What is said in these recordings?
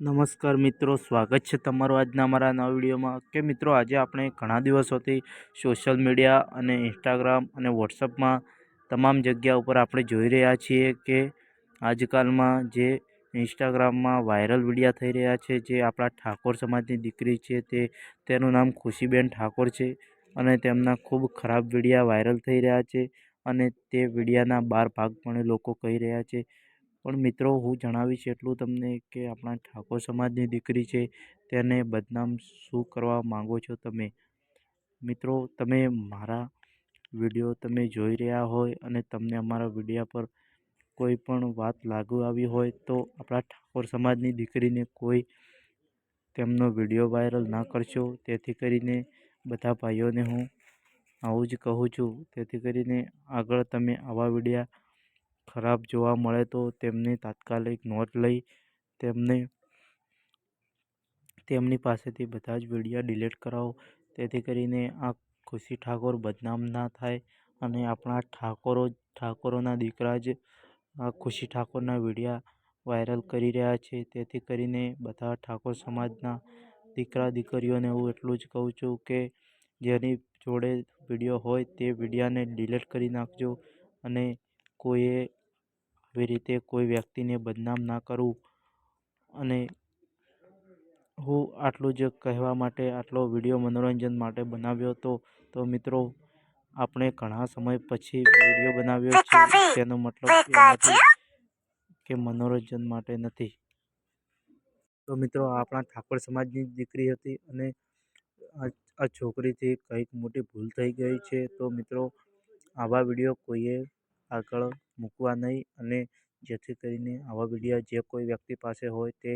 નમસ્કાર મિત્રો, સ્વાગત છે તમારું આજના અમારા નવા વિડીયોમાં. કે મિત્રો, આજે આપણે ઘણા દિવસોથી સોશિયલ મીડિયા અને ઇન્સ્ટાગ્રામ અને વોટ્સઅપમાં તમામ જગ્યા ઉપર આપણે જોઈ રહ્યા છીએ કે આજકાલમાં જે ઇન્સ્ટાગ્રામમાં વાયરલ વિડીયા થઈ રહ્યા છે, જે આપણા ઠાકોર સમાજની દીકરી છે, તે તેનું નામ ખુશીબેન ઠાકોર છે અને તેમના ખૂબ ખરાબ વિડીયા વાયરલ થઈ રહ્યા છે અને તે વિડીયાના બાર ભાગ પણ લોકો કહી રહ્યા છે. પણ મિત્રો, હું જણાવીશ એટલું તમને કે આપણા ઠાકોર સમાજની દીકરી છે, તેને બદનામ શું કરવા માગો છો તમે? મિત્રો, તમે મારા વીડિયો તમે જોઈ રહ્યા હોય અને તમને અમારા વિડીયા પર કોઈ પણ વાત લાગુ આવી હોય તો આપણા ઠાકોર સમાજની દીકરીને કોઈ તેમનો વીડિયો વાયરલ ના કરશો. તેથી કરીને બધા ભાઈઓને હું આવું જ કહું છું. તેથી કરીને આગળ તમે આવા વિડીયા ખરાબ જોવા મળે તો તેમની તાત્કાલિક નોંધ લઈ તેમને તેમની પાસેથી બધા જ વિડીયા ડિલીટ કરાવો. તેથી કરીને આ ખુશી ઠાકોર બદનામ ના થાય અને આપણા ઠાકોરો, ઠાકોરોના દીકરા જ આ ખુશી ઠાકોરના વિડીયા વાયરલ કરી રહ્યા છે. તેથી કરીને બધા ઠાકોર સમાજના દીકરા દીકરીઓને હું એટલું જ કહું છું કે જેની જોડે વીડિયો હોય તે વિડીયાને ડિલીટ કરી નાખજો અને કોઈએ આવી રીતે કોઈ વ્યક્તિને બદનામ ના કરું અને હું આટલું જ કહેવા માટે આટલો વીડિયો મનોરંજન માટે બનાવ્યો હતો. તો મિત્રો આપણે ઘણા સમય પછી વીડિયો બનાવ્યો છે. તેનો મતલબ કે મનોરંજન માટે નથી. તો મિત્રો આપણા ઠાકોર સમાજની દીકરી હતી અને આ છોકરીથી કંઈક મોટી ભૂલ થઈ ગઈ છે. તો મિત્રો આવા વીડિયો કોઈએ આગળ મૂકવા નહીં અને જેથી કરીને આવા વિડીયા જે કોઈ વ્યક્તિ પાસે હોય તે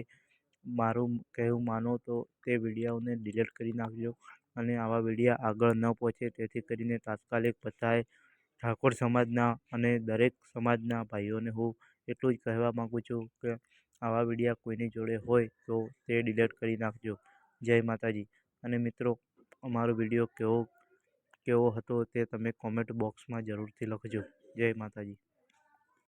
મારું કહેવું માનો તો તે વિડીયાઓને ડિલીટ કરી નાખજો અને આવા વિડીયા આગળ ન પહોંચે તેથી કરીને તાત્કાલિક બધાએ ઠાકોર સમાજના અને દરેક સમાજના ભાઈઓને હું એટલું જ કહેવા માગું છું કે આવા વિડીયા કોઈની જોડે હોય તો તે ડિલીટ કરી નાખજો. જય માતાજી. અને મિત્રો, અમારો વીડિયો કેવો કેવો હતો તે તમે કોમેન્ટ બોક્સમાં જરૂરથી લખજો. જય માતાજી.